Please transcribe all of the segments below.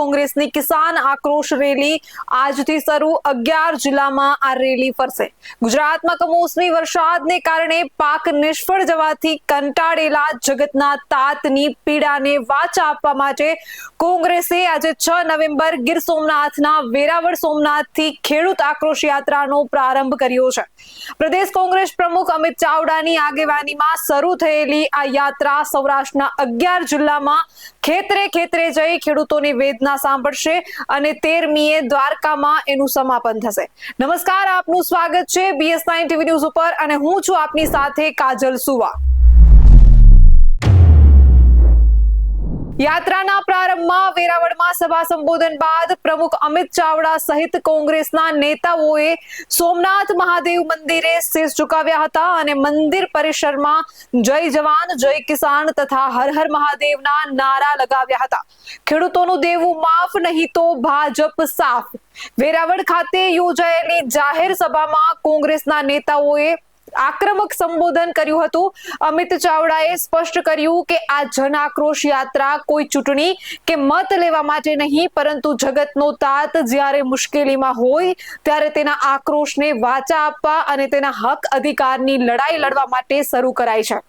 કોંગ્રેસની કિસાન આક્રોશ રેલી આજથી શરૂ. અગિયાર જિલ્લામાં આ રેલી ફરશે ગુજરાતમાં કમોસમી વરસાદને કારણે પાક નિષ્ફળ જવાથી કંટાળેલા જગતના તાતની પીડાને વાચા આપવા માટે કોંગ્રેસે આજે છ નવેમ્બર ગીર સોમનાથના, વેરાવળ સોમનાથથી ખેડૂત આક્રોશ યાત્રાનો પ્રારંભ કર્યો છે. પ્રદેશ કોંગ્રેસ પ્રમુખ અમિત ચાવડાની આગેવાનીમાં શરૂ થયેલી આ યાત્રા સૌરાષ્ટ્રના અગિયાર જિલ્લામાં ખેતરે ખેતરે જઈ ખેડૂતોની વેદના સાંભળશે અને તેરમીએ દ્વારકામાં એનું સમાપન થશે. નમસ્કાર, આપનું સ્વાગત છે બીએસ નાઇન ટીવી ન્યૂઝ ઉપર અને હું છું આપની સાથે કાજલ સુવા. યાત્રાના પ્રારંભમાં વેરાવળમાં સભા સંબોધન બાદ પ્રમુખ અમિત ચાવડા સહિત કોંગ્રેસના નેતાઓએ સોમનાથ મહાદેવ મંદિરે શીશ ઝુકાવ્યા હતા અને મંદિર પરિસરમાં જય જવાન, જય કિસાન તથા હર હર મહાદેવના નારા લગાવ્યા હતા. ખેડૂતોનું દેવું માફ નહીં તો ભાજપ સાફ. વેરાવળ ખાતે યોજાયેલી જાહેર સભામાં કોંગ્રેસના નેતાઓએ આક્રમક સંબોધન કર્યું હતું. અમિત ચાવડાએ સ્પષ્ટ કર્યું કે આ જન આક્રોશ યાત્રા કોઈ ચૂંટણી કે મત લેવા માટે નહીં, પરંતુ જગતનો તાત જ્યારે મુશ્કેલીમાં હોય, ત્યારે તેના આક્રોશને વાચા આપવા અને તેના હક અધિકારની લડાઈ લડવા માટે શરૂ કરાય છે.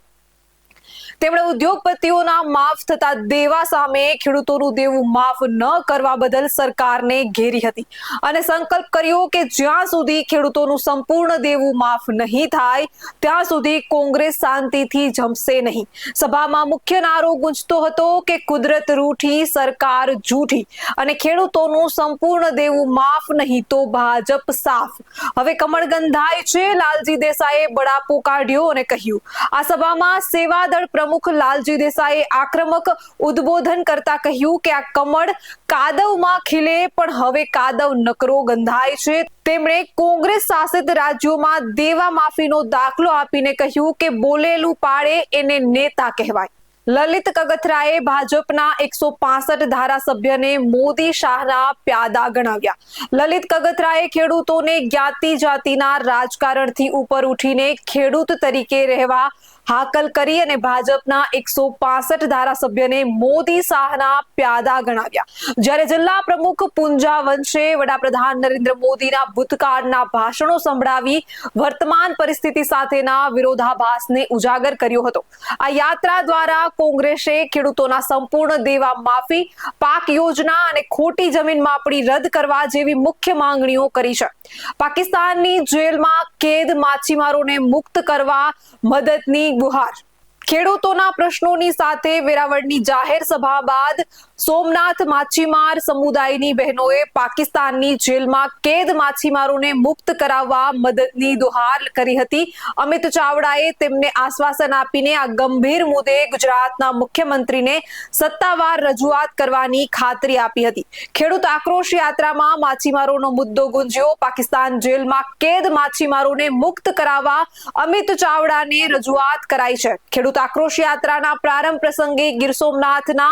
તેમણે ઉદ્યોગપતિઓના માફ થતા દેવા સામે ખેડૂતોનું દેવું માફ ન કરવા બદલ સરકારને ઘેરી હતી. અને સંકલ્પ કર્યો કે જ્યાં સુધી ખેડૂતોનું સંપૂર્ણ દેવું માફ નહીં થાય, ત્યાં સુધી કોંગ્રેસ શાંતિથી જમશે નહીં. સભામાં મુખ્ય નારો ગુંજતો હતો કે કુદરત રૂઠી, સરકાર જૂઠી. અને ખેડૂતોનું સંપૂર્ણ દેવું માફ નહીં તો ભાજપ સાફ. હવે કમળ ગંધાય છે, લાલજી દેસાઈએ બળાપો કાઢ્યો અને કહ્યું, આ સભામાં સેવાદળ પ્રમુખ લાલજી દેસાઈએ આક્રમક ઉદ્બોધન કરતા કહ્યું કે આ કમળ કાદવમાં ખીલે, પણ હવે કાદવ નકરો ગંધાય છે. તેમણે કોંગ્રેસ શાસિત રાજ્યોમાં દેવા માફીનો દાખલો આપીને કહ્યું કે બોલેલું પાડે એને નેતા કહેવાય. લલિત કગથરાએ ભાજપના એકસો પાસઠ ધારાસભ્યને મોદી શાહના પ્યાદા ગણાવ્યા. લલિત કગથરાએ ખેડૂતોને જ્ઞાતિ જાતિના રાજકારણથી ઉપર ઉઠીને ખેડૂત તરીકે રહેવા હાકલ કરી અને ભાજપના એકસો પાસઠ ધારાસભ્યને મોદી શાહના પ્યાદા ગણાવ્યા. જ્યારે જિલ્લા પ્રમુખ પુંજા વંશે વડાપ્રધાન નરેન્દ્ર મોદીના ભૂતકાળના ભાષણો સંભળાવી વર્તમાન પરિસ્થિતિ સાથેના વિરોધાભાસને ઉજાગર કર્યો હતો. આ યાત્રા દ્વારા કોંગ્રેસે ખેડૂતોના સંપૂર્ણ દેવા માફી, પાક યોજના અને ખોટી જમીન માપણી રદ કરવા જેવી મુખ્ય માંગણીઓ કરી છે. પાકિસ્તાનની જેલમાં કેદ માછીમારોને મુક્ત કરવા મદદની সামুদ্রিক ખેડૂતોના પ્રશ્નોની સાથે વેરાવળની જાહેર સભા બાદ સોમનાથ માછીમાર સમુદાયની બહેનોએ પાકિસ્તાનની જેલમાં કેદ માછીમારોને મુક્ત કરાવવા મદદની દોહાર કરી હતી. અમિત ચાવડાએ તેમને આશ્વાસન આપીને આ ગંભીર મુદ્દે ગુજરાતના મુખ્યમંત્રીને સત્તાવાર રજૂઆત કરવાની ખાતરી આપી હતી. ખેડૂત આક્રોશ યાત્રામાં માછીમારોનો મુદ્દો ગુંજ્યો. પાકિસ્તાન જેલમાં કેદ માછીમારોને મુક્ત કરાવવા અમિત ચાવડાને રજૂઆત કરાઈ છે. ખેડૂત આક્રોશ યાત્રાના પ્રારંભ પ્રસંગે ગીર સોમનાથના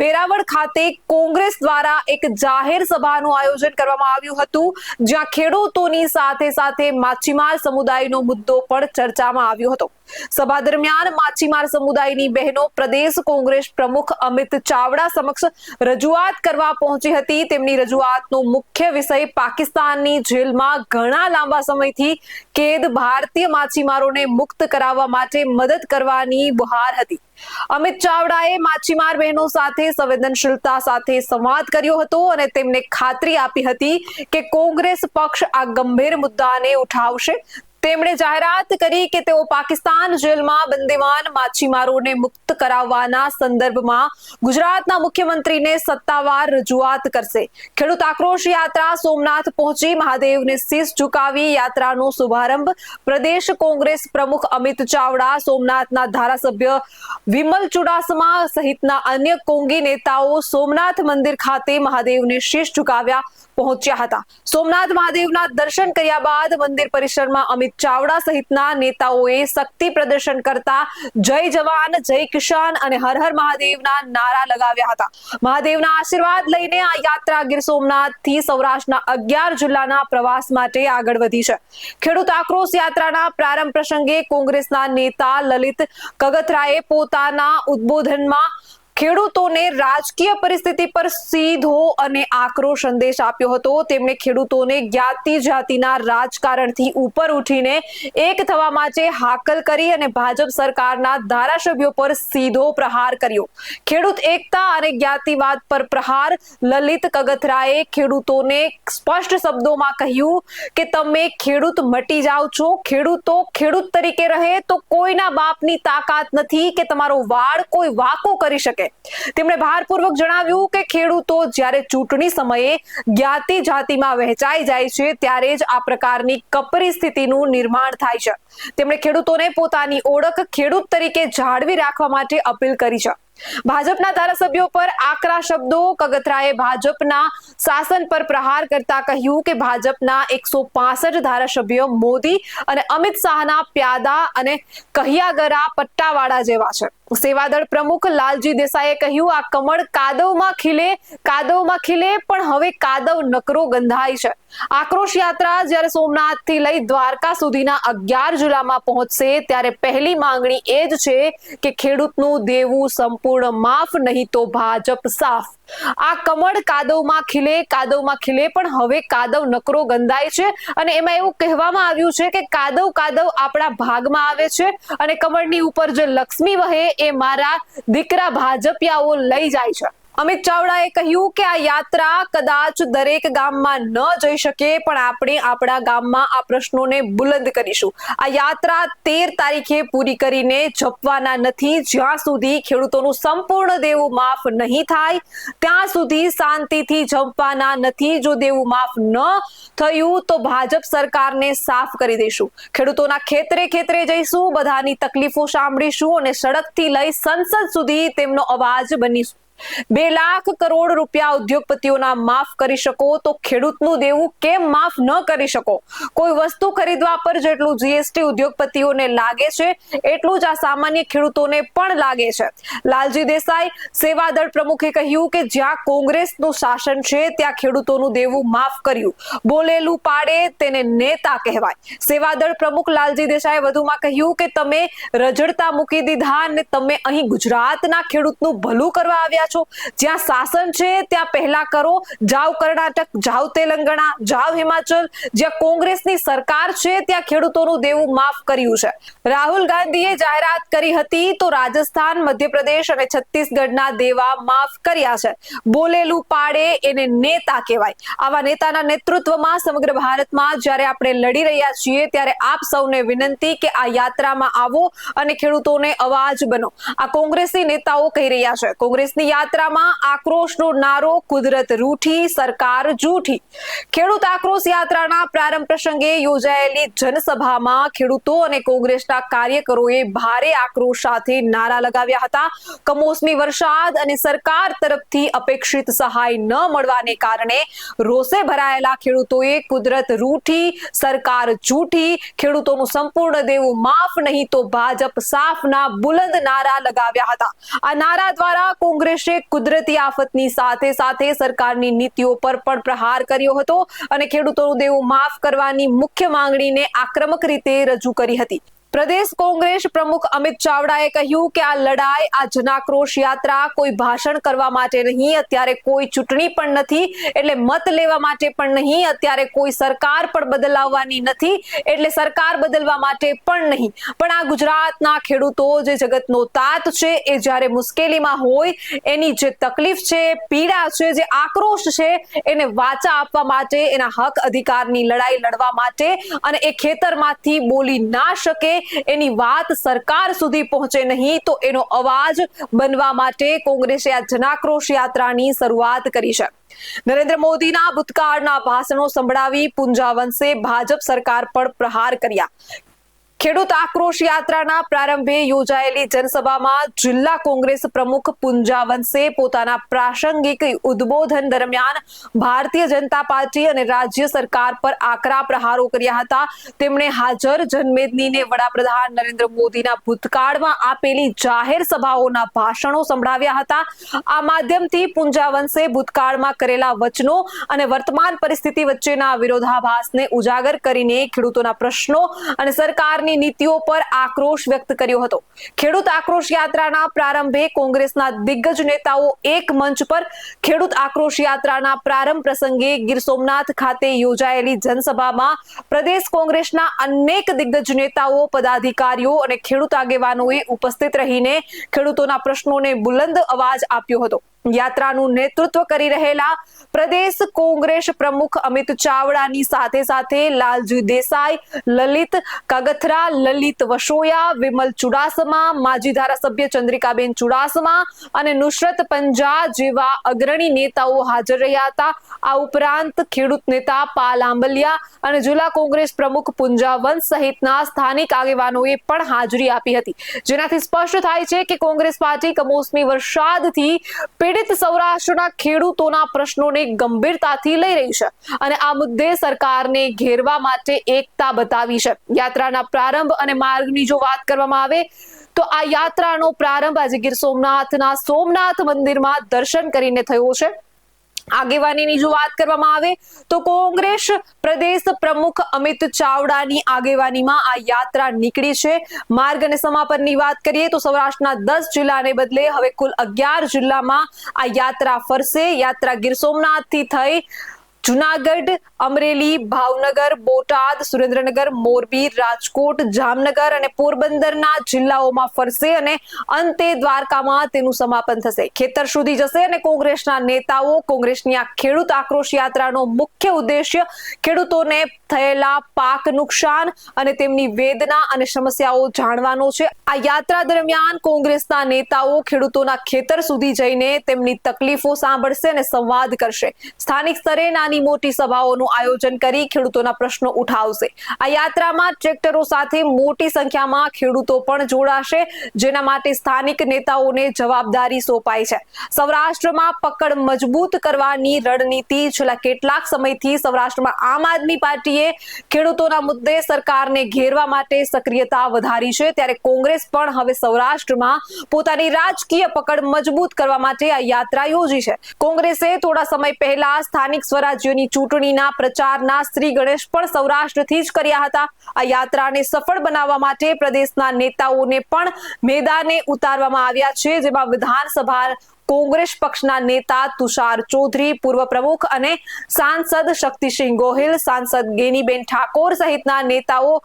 વેરાવળ ખાતે કોંગ્રેસ દ્વારા એક જાહેર સભાનું આયોજન કરવામાં આવ્યું હતું, જ્યાં ખેડૂતોની સાથે સાથે માછીમાર સમુદાયનો મુદ્દો પણ ચર્ચામાં આવ્યો હતો. સભા દરમિયાન માછીમાર સમુદાયની બહેનો પ્રદેશ કોંગ્રેસ પ્રમુખ અમિત ચાવડા સમક્ષ રજૂઆત કરવા પહોંચી હતી. તેમની રજૂઆતનો મુખ્ય વિષય પાકિસ્તાનની જેલમાં ઘણા લાંબા સમયથી કેદ ભારતીય માછીમારોને મુક્ત કરાવવા માટે મદદ કરવાની બુહાર હતી. અમિત ચાવડાએ માછીમાર બહેનો સાથે સંવેદનશીલતા સાથે સંવાદ કર્યો હતો અને તેમને ખાતરી આપી હતી કે કોંગ્રેસ પક્ષ આ ગંભીર મુદ્દાને ઉઠાવશે. તેમણે જાહેરાત કરી કે તેઓ પાકિસ્તાન જેલમાં બંદીવાન માછીમારોને મુક્ત કરાવવાના સંદર્ભમાં ગુજરાતના મુખ્યમંત્રીને સત્તાવાર રજૂઆત કરશે. ખેડૂત આક્રોશ યાત્રા સોમનાથ પહોંચી મહાદેવને શીશ ઝુકાવી યાત્રાનો શુભારંભ પ્રદેશ કોંગ્રેસ પ્રમુખ અમિત ચાવડા, સોમનાથના ધારાસભ્ય વિમલ ચુડાસમા સહિતના અન્ય કોંગી નેતાઓ સોમનાથ મંદિર ખાતે મહાદેવને શીશ ઝુકાવ્યા. પહોંચ્યા હતા. સોમનાથ મહાદેવના દર્શન કર્યા બાદ મંદિર પરિસરમાં અમિત ચાવડા સહિતના નેતાઓએ શક્તિ પ્રદર્શન કરતા જય જવાન, જય કિસાન અને હર હર મહાદેવના નારા લગાવ્યા હતા. મહાદેવના આશીર્વાદ લઈને આ યાત્રા ગીર સોમનાથથી સૌરાષ્ટ્રના અગિયાર જિલ્લાના પ્રવાસ માટે આગળ વધી છે. ખેડૂત આક્રોશ યાત્રાના પ્રારંભ પ્રસંગે કોંગ્રેસના નેતા લલિત કગથરાએ પોતાના ઉદ્બોધનમાં ખેડૂતોને રાજકીય પરિસ્થિતિ પર સીધો અને આકરો સંદેશ આપ્યો હતો. તેમણે ખેડૂતોને જ્ઞાતિ જાતિના રાજકારણથી ઉપર ઉઠીને એક થવા માટે હાકલ કરી અને ભાજપ સરકારના ધારાસભ્યો પર સીધો પ્રહાર કર્યો. ખેડૂત એકતા અને જ્ઞાતિવાદ પર પ્રહાર લલિત કગથરાએ ખેડૂતોને સ્પષ્ટ શબ્દોમાં કહ્યું કે તમે ખેડૂત મટી જાઓ છો. ખેડૂતો ખેડૂત તરીકે રહે તો કોઈના બાપની તાકાત નથી કે તમારો વાળ કોઈ વાકો કરી શકે. તેમણે ભારપૂર્વક જણાવ્યું કે ખેડૂતો જ્યારે ચૂંટણી સમયે જ્ઞાતિ જાતિમાં વહેંચાઈ જાય છે, ત્યારે જ આ પ્રકારની કપરી સ્થિતિનું નિર્માણ થાય છે. તેમણે ખેડૂતોને પોતાની ઓળખ ખેડૂત તરીકે જાળવી રાખવા માટે અપીલ કરી છે. ભાજપના ધારાસભ્યો પર આકરા શબ્દો, કગથરાએ ભાજપના શાસન પર પ્રહાર કરતા કહ્યું કે ભાજપના એકસો પાસઠ ધારાસભ્યો મોદી અને અમિત શાહના પ્યાદા અને કહિયાગરા પટ્ટાવાળા જેવા છે. સેવાદળ પ્રમુખ લાલજી દેસાઈએ કહ્યું, આ કમળ કાદવમાં ખીલે કાદવમાં ખીલે, પણ હવે કાદવ નકરો ગંધાય છે. આક્રોશ યાત્રા જ્યારે સોમનાથથી લઈ દ્વારકા સુધીના અગિયાર જિલ્લામાં પહોંચશે, ત્યારે પહેલી માંગણી એ જ છે કે ખેડૂતનું દેવું સંપૂર્ણ માફ, નહીં તો ભાજપ સાફ. આ કમળ કાદવમાં ખીલે કાદવમાં ખીલે, પણ હવે કાદવ નકરો ગંધાય છે. અને એમાં એવું કહેવામાં આવ્યું છે કે કાદવ કાદવ આપણા ભાગમાં આવે છે અને કમળની ઉપર જે લક્ષ્મી વહે એ મારા દીકરા ભાજપિયાઓ લઈ જાય છે. અમિત ચાવડાએ કહ્યું કે આ યાત્રા કદાચ દરેક ગામમાં ન જઈ શકે, પણ આપણે આપણા ગામમાં આ પ્રશ્નોને બુલંદ કરીશું. આ યાત્રા તેર તારીખે પૂરી કરીને જપવાના નથી. જ્યાં સુધી ખેડૂતોનું સંપૂર્ણ દેવું માફ નહીં થાય, ત્યાં સુધી શાંતિથી જપવાના નથી. જો દેવું માફ ન થયું, તો ભાજપ સરકારને સાફ કરી દઈશું. ખેડૂતોના ખેતરે ખેતરે જઈશું, બધાની તકલીફો સાંભળીશું અને સડકથી લઈ સંસદ સુધી તેમનો અવાજ બનીશું. બે લાખ કરોડ રૂપિયા ઉદ્યોગપતિઓના માફ કરી શકો, તો ખેડૂતનું દેવું કેમ માફ ન કરી શકો? કોઈ વસ્તુ ખરીદવા પર જેટલું જીએસટી ઉદ્યોગપતિઓને લાગે છે, એટલું જ આ સામાન્ય ખેડૂતોને પણ લાગે છે. લાલજી દેસાઈ, સેવાદળ પ્રમુખે કહ્યું કે જ્યાં કોંગ્રેસનું શાસન છે, ત્યાં ખેડૂતોનું દેવું માફ કર્યું. બોલેલું પાડે તેને નેતા કહેવાય. સેવાદળ પ્રમુખ લાલજી દેસાઈએ વધુમાં કહ્યું કે તમે રજડતા મૂકી દીધા અને તમે અહીં ગુજરાતના ખેડૂતનું ભલું કરવા આવ્યા છો. જ્યાં શાસન છે, ત્યાં પહેલા કરો. જાવ કર્ણાટક, જાવ તેલંગણા, જાવ હિમાચલ. જ્યાં કોંગ્રેસની સરકાર છે, ત્યાં ખેડૂતોનું દેવું માફ કર્યું છે. રાહુલ ગાંધીએ જાહેરાત કરી હતી તો રાજસ્થાન, મધ્યપ્રદેશ અને છત્તીસગઢના દેવા માફ કર્યા છે. બોલેલું પાડે એને નેતા કહેવાય. આવા નેતાના નેતૃત્વમાં સમગ્ર ભારતમાં જ્યારે આપણે લડી રહ્યા છીએ, ત્યારે આપ સૌને વિનંતી કે આ યાત્રામાં આવો અને ખેડૂતોને અવાજ બનો. આ કોંગ્રેસી નેતાઓ કહી રહ્યા છે. કોંગ્રેસની યાત્રામાં આક્રોશનો નારો, કુદરત રૂઠી, સરકાર જૂઠી. ખેડૂત આક્રોશ યાત્રાના પ્રારંભ પ્રસંગે યોજાયેલી જનસભામાં ખેડૂતો અને કોંગ્રેસના કાર્યકરોએ ભારે આક્રોશ સાથે નારા લગાવ્યા હતા. કમોસમી વરસાદ અને સરકાર તરફથી અપેક્ષિત સહાય ન મળવાને કારણે રોષે ભરાયેલા ખેડૂતોએ કુદરત રૂઠી, સરકાર જૂઠી, ખેડૂતોનું સંપૂર્ણ દેવું માફ નહીં તો ભાજપ સાફના બુલંદ નારા લગાવ્યા હતા. આ નારા દ્વારા કોંગ્રેસે કુદરતી આફતની સાથે સાથે સરકારની નીતિઓ પર પણ પ્રહાર કર્યો હતો અને ખેડૂતોનું દેવું માફ કરવાની મુખ્ય માંગણીને આક્રમક રીતે રજૂ કરી હતી. પ્રદેશ કોંગ્રેસ પ્રમુખ અમિત ચાવડાએ કહ્યું કે આ લડાઈ, આ જનાક્રોશ યાત્રા કોઈ ભાષણ કરવા માટે નહીં, અત્યારે કોઈ ચૂંટણી પણ નથી, એટલે મત લેવા માટે પણ નહીં, અત્યારે કોઈ સરકાર પણ બદલાવવાની નથી, એટલે સરકાર બદલવા માટે પણ નહીં. પણ આ ગુજરાતના ખેડૂતો જે જગતનો તાત છે, એ જ્યારે મુશ્કેલીમાં હોય, એની જે તકલીફ છે, પીડા છે, જે આક્રોશ છે, એને વાચા આપવા માટે, એના હક અધિકારની લડાઈ લડવા માટે અને એ ખેતરમાંથી બોલી ના શકે એની વાત સરકાર સુધી પહોંચે નહીં, તો એનો અવાજ બનવા માટે કોંગ્રેસે આ જનાક્રોશ યાત્રાની શરૂઆત કરી છે. નરેન્દ્ર મોદીના ભૂતકાળના ભાષણો સંભળાવી પુંજાવંશે ભાજપ સરકાર પર પ્રહાર કર્યા. ખેડૂત આક્રોશ યાત્રાના પ્રારંભે યોજાયેલી જનસભામાં જિલ્લા કોંગ્રેસ પ્રમુખ પુંજાવંશે પોતાના પ્રાસંગિક ઉદબોધન દરમિયાન ભારતીય જનતા પાર્ટી અને રાજ્ય સરકાર પર આકરા પ્રહારો કર્યા હતા. તેમણે હાજર જનમેદનીને વડાપ્રધાન નરેન્દ્ર મોદીના ભૂતકાળમાં આપેલી જાહેર સભાઓના ભાષણો સંભળાવ્યા હતા. આ માધ્યમથી પુંજાવંશે ભૂતકાળમાં કરેલા વચનો અને વર્તમાન પરિસ્થિતિ વચ્ચેના વિરોધાભાસને ઉજાગર કરીને ખેડૂતોના પ્રશ્નો અને સરકારની સરકારની નીતિઓ પર આક્રોશ વ્યક્ત કર્યો હતો. ખેડૂત આક્રોશ યાત્રાના પ્રારંભે કોંગ્રેસના દિગ્ગજ નેતાઓ એક મંચ પર ખેડૂત આક્રોશ યાત્રાના પ્રારંભ પ્રસંગે ગીર સોમનાથ ખાતે યોજાયેલી જનસભામાં પ્રદેશ કોંગ્રેસના અનેક દિગ્ગજ નેતાઓ, પદાધિકારીઓ અને ખેડૂત આગેવાનોએ ઉપસ્થિત રહીને ખેડૂતોના પ્રશ્નોને બુલંદ અવાજ આપ્યો હતો. યાત્રાનું નેતૃત્વ કરી રહેલા પ્રદેશ કોંગ્રેસ પ્રમુખ અમિત ચાવડાની સાથે સાથે લાલજી દેસાઈ, લલિત કગથરા, લલિત વસોયા, વિમલ ચુડાસમા, માજી ધારાસભ્ય ચંદ્રિકાબેન ચુડાસમા અને નુસરત પંજા જેવા અગ્રણી નેતાઓ હાજર રહ્યા હતા. આ ઉપરાંત ખેડૂત નેતા પાલ આંબલિયા અને જિલ્લા કોંગ્રેસ પ્રમુખ પુંજાવંશ સહિતના સ્થાનિક આગેવાનોએ પણ હાજરી આપી હતી. જેનાથી સ્પષ્ટ થાય છે કે કોંગ્રેસ પાર્ટી કમોસમી વરસાદથી પીડિત સૌરાષ્ટ્રના ખેડૂતોના પ્રશ્નોને ગંભીરતાથી લઈ રહી છે અને આ મુદ્દે સરકારને ઘેરવા માટે એકતા બતાવી છે. યાત્રાના પ્રારંભ અને માર્ગની જો વાત કરવામાં આવે, તો આ યાત્રાનો પ્રારંભ આજે ગીર સોમનાથના સોમનાથ મંદિરમાં દર્શન કરીને થયો છે. આગેવાનીની જો વાત કરવામાં આવે તો કોંગ્રેસ પ્રદેશ પ્રમુખ અમિત ચાવડાની આગેવાનીમાં આ યાત્રા નીકળી છે. માર્ગ અને સમાપનની વાત કરીએ તો સૌરાષ્ટ્રના દસ જિલ્લાને બદલે હવે કુલ અગિયાર જિલ્લામાં આ યાત્રા ફરશે. યાત્રા ગીર સોમનાથથી થઈ જુનાગઢ, અમરેલી, ભાવનગર, બોટાદ, સુરેન્દ્રનગર, મોરબી, રાજકોટ, જામનગર અને પોરબંદરના જિલ્લાઓમાં ફરશે અને અંતે દ્વારકામાં તેનું સમાપન થશે. ખેતર સુધી જશે અને કોંગ્રેસના નેતાઓ કોંગ્રેસની આ ખેડૂત આક્રોશ યાત્રાનો મુખ્ય ઉદ્દેશ્ય ખેડૂતોને થયેલા પાક નુકસાન અને તેમની વેદના અને સમસ્યાઓ જાણવાનો છે. આ યાત્રા દરમિયાન કોંગ્રેસના નેતાઓ ખેડૂતોના ખેતર સુધી જઈને તેમની તકલીફો સાંભળશે અને સંવાદ કરશે. સ્થાનિક સ્તરે નાની મોટી સભાઓનું આયોજન કરી ખેડૂતોના પ્રશ્નો ઉઠાવશે. આ યાત્રામાં ટ્રેક્ટરો સાથે મોટી સંખ્યામાં ખેડૂતો પણ જોડાશે, જેના માટે સ્થાનિક નેતાઓને જવાબદારી સોંપાઈ છે. સૌરાષ્ટ્રમાં પકડ મજબૂત કરવાની રણનીતિ છેલ્લા કેટલાક સમયથી સૌરાષ્ટ્રમાં આમ આદમી પાર્ટીએ ખેડૂતોના મુદ્દે સરકારને ઘેરવા માટે સક્રિયતા વધારી છે. ત્યારે કોંગ્રેસ પણ હવે સૌરાષ્ટ્રમાં પોતાની રાજકીય પકડ મજબૂત કરવા માટે આ યાત્રા યોજી છે. કોંગ્રેસે થોડા સમય પહેલા સ્થાનિક સ્વરાજ્યોની ચૂંટણીના પ્રચારના શ્રી ગણેશ પણ સૌરાષ્ટ્રથી જ કર્યા હતા. આ યાત્રાને સફળ બનાવવા માટે પ્રદેશના નેતાઓને પણ મેદાને ઉતારવામાં આવ્યા છે, જેમાં વિધાનસભા કોંગ્રેસ પક્ષના નેતા તુષાર ચૌધરી, પૂર્વ પ્રમુખ અને સાંસદ શક્તિસિંહ ગોહિલ, સાંસદ ગેનીબેન ઠાકોર સહિતના નેતાઓ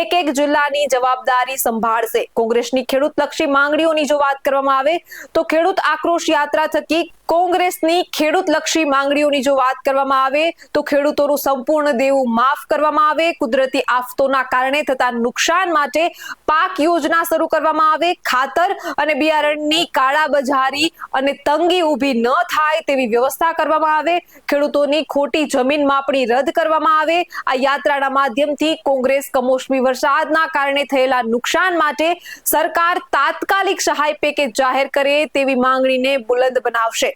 એક એક જિલ્લાની જવાબદારી સંભાળશે. કોંગ્રેસની ખેડૂતલક્ષી માંગણીઓની જો વાત કરવામાં આવે, તો ખેડૂત આક્રોશ યાત્રા થકી કોંગ્રેસની ખેડૂતલક્ષી માંગણીઓની જો વાત કરવામાં આવે, તો ખેડૂતોનું સંપૂર્ણ દેવું માફ કરવામાં આવે. કુદરતી આફતોના કારણે થતા નુકસાન માટે પાક યોજના શરૂ કરવામાં આવે. ખાતર અને બિયારણની કાળાબજારી અને તંગી ઊભી ન થાય તેવી વ્યવસ્થા કરવામાં આવે. ખેડૂતોની ખોટી જમીન માપણી રદ કરવામાં આવે. આ યાત્રાના માધ્યમથી કોંગ્રેસ કમોસમી વરસાદના કારણે થયેલા નુકસાન માટે સરકાર તાત્કાલિક સહાય પેકેજ જાહેર કરે તેવી માંગણીને બુલંદ બનાવશે.